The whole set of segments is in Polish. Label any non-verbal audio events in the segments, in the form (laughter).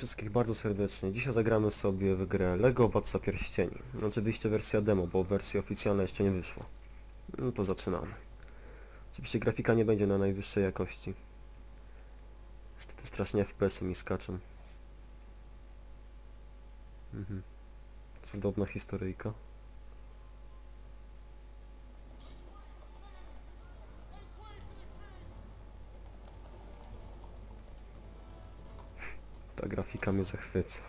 Wszystkich bardzo serdecznie. Dzisiaj zagramy sobie w grę LEGO Władca Pierścieni. Oczywiście wersja demo, bo wersja oficjalna jeszcze nie wyszła. No to zaczynamy. Oczywiście grafika nie będzie na najwyższej jakości. Niestety strasznie FPS-y mi skaczą. Mhm. Cudowna historyjka. Ta grafika mnie zachwyca.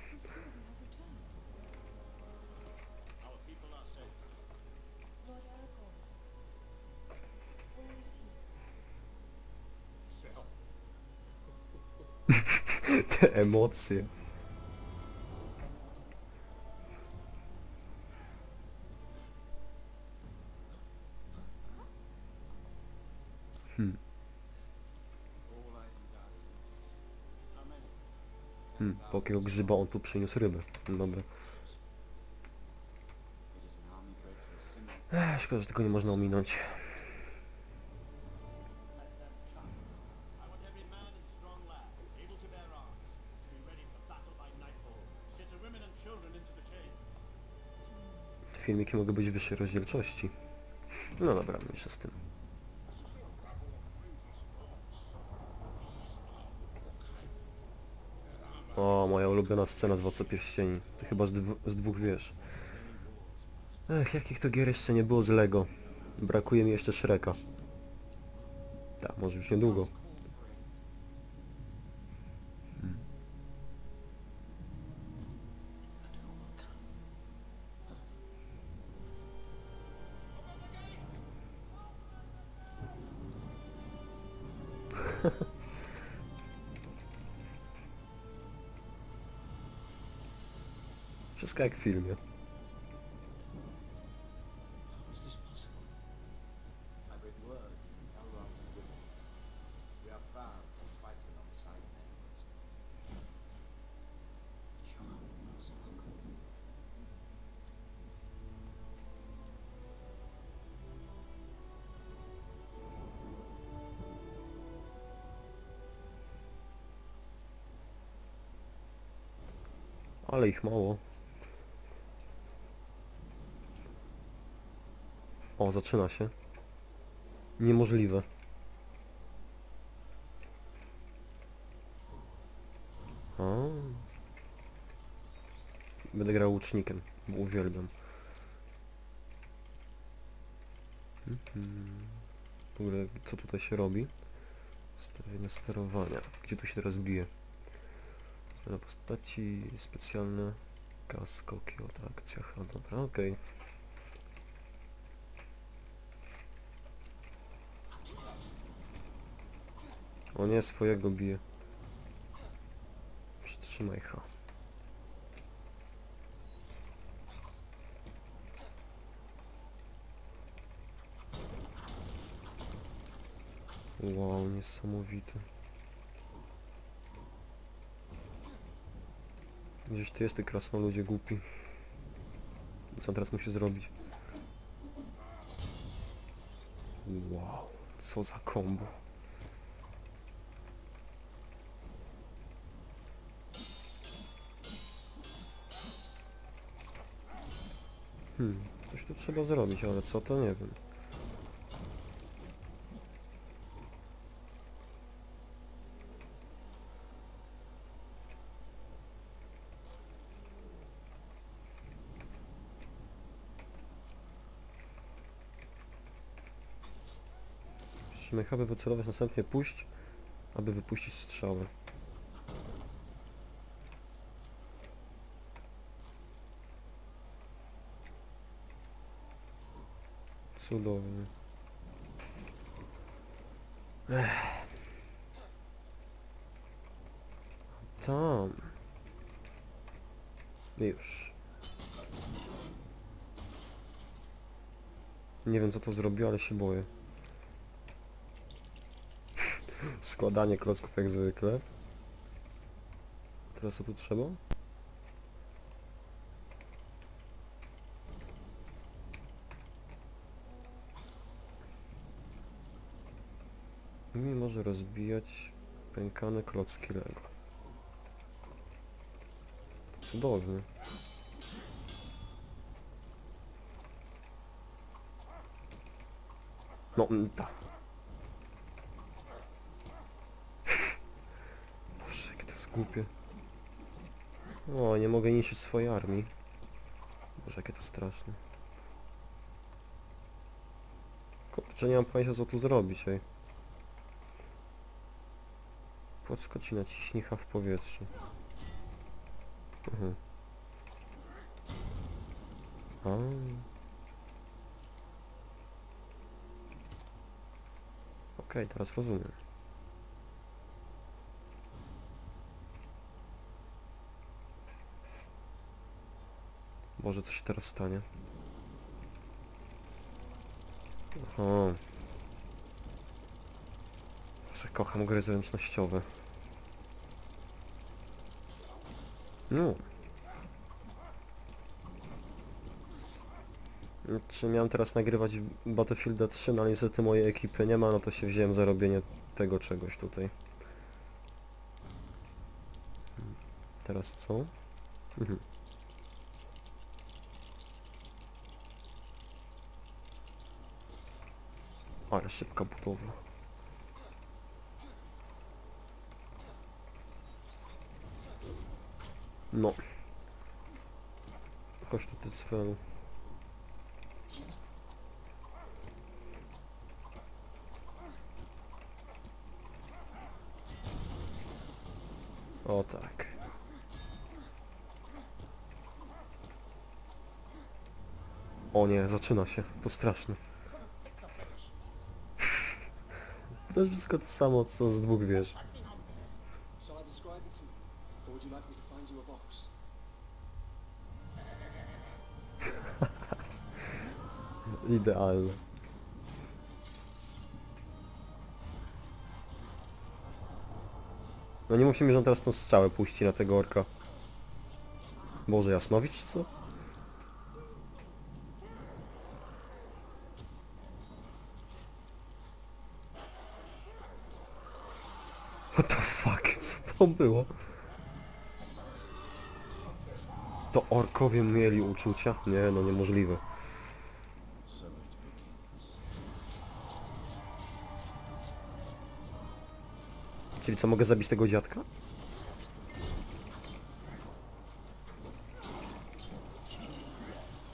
(laughs) Te emocje. Hmm. Hmm, po jakiego grzyba on tu przyniósł ryby. Dobra. Ech, szkoda, że tego nie można ominąć. Filmiki mogą być wyższej rozdzielczości. No dobra, mniejsza z tym. O, moja ulubiona scena z Władca Pierścieni. To chyba z, dwu, z dwóch wież. Ech, jakich to gier jeszcze nie było z Lego. Brakuje mi jeszcze Shreka. Tak, może już niedługo. Men. Sure, most welcome. Ale ich mało. O, zaczyna się. Niemożliwe. O. Będę grał łucznikiem, bo uwielbiam. Mhm. W ogóle, co tutaj się robi? Ustawienie sterowania. Gdzie tu się teraz bije? Postaci specjalne kasko, kiota, akcja, dobra, okej. O nie, swojego bije. Przytrzymaj ha. Wow, niesamowite. Gdzieś ty jest ty krasnoludzie głupi. Co teraz musi zrobić? Wow, co za kombo. Hmm, coś tu trzeba zrobić, ale co to nie wiem. Trzymaj aby wycelować, następnie puść, aby wypuścić strzały. Cudownie. Ech. Tam. Już. Nie wiem co to zrobiło, ale się boję. (laughs) Składanie klocków jak zwykle. Teraz co tu trzeba? Rozbijać pękane klocki Lego. cudownie. No, mm, tak. (laughs) Boże, jakie to jest głupie. O, nie mogę niszczyć swojej armii. Boże, jakie to straszne. Kurczę, nie mam pojęcia co tu zrobić, ej. Podskocz i naciśnij H w powietrzu. Mhm. A. Okej, teraz rozumiem. Boże, co się teraz stanie? Aha. Kocham gry zręcznościowe. No. Czy miałem teraz nagrywać Battlefielda 3, no ale niestety mojej ekipy nie ma, no to się wziąłem za robienie tego czegoś tutaj. Teraz co? Mhm. Ale szybka budowa. No. Chodź tu ty cfelu. O tak. O nie, zaczyna się. To straszne. To jest wszystko to samo, co z dwóch wież. Idealne. No nie musimy, że on teraz tą strzałę puści na tego orka. Boże, Jasnowicz co? What the fuck? Co to było? To orkowie mieli uczucia? Nie, no niemożliwe. Czyli co, mogę zabić tego dziadka?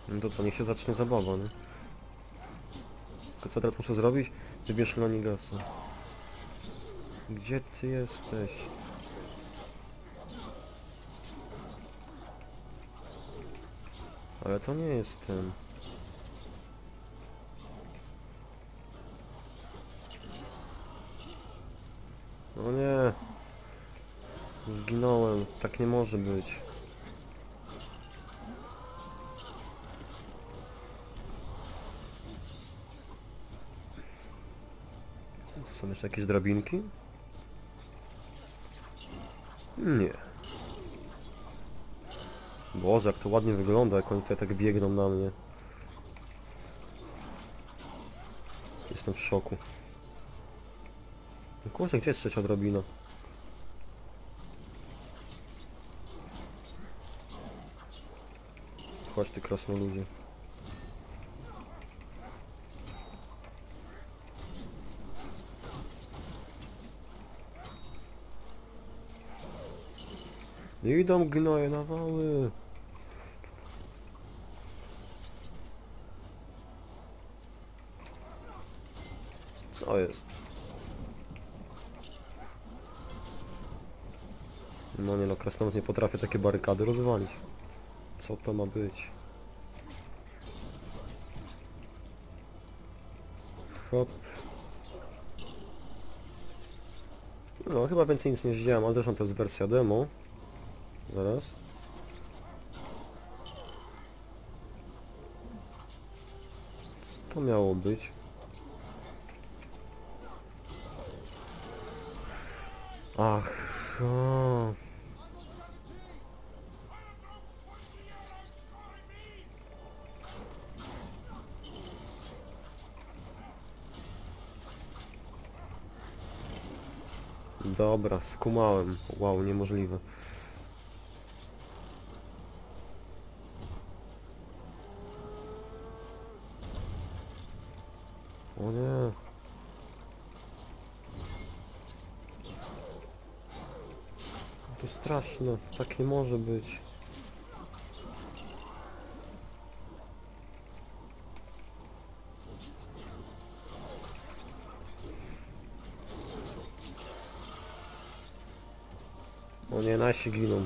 No to co, niech się zacznie zabawa, nie? Tylko co teraz muszę zrobić? Wybierz Lonigasa. Gdzie ty jesteś? Ale to nie jest ten. No nie. Zginąłem. Tak nie może być. To są jeszcze jakieś drabinki? Nie. Boże, jak to ładnie wygląda, jak oni tutaj tak biegną na mnie. Jestem w szoku. No Kurczę, gdzie jest trzecia drabina? Chodź ty krasnoludzie. Idą gnoje na wały. Co jest? No nie no, krasnolud nie potrafię takie barykady rozwalić. Co to ma być? Hop. No, chyba więcej nic nie wziąłem, a zresztą to jest wersja demo. Zaraz. Co to miało być? Ach, o. Dobra, skumałem. Wow, niemożliwe. O nie. To straszne, tak nie może być. Nasi giną.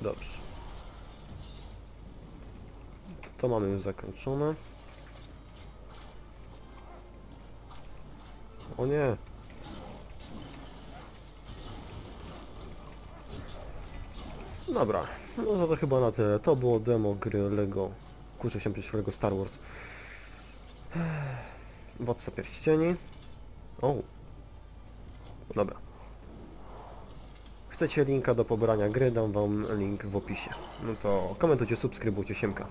Dobrze. To mamy już zakończone. O nie. Dobra, no to chyba na tyle. To było demo gry Lego. Kurczę się przyszłego Star Wars. Władca Pierścieni. O. Dobra. Chcecie linka do pobrania gry, dam wam link w opisie. No to komentujcie, subskrybujcie, siemka.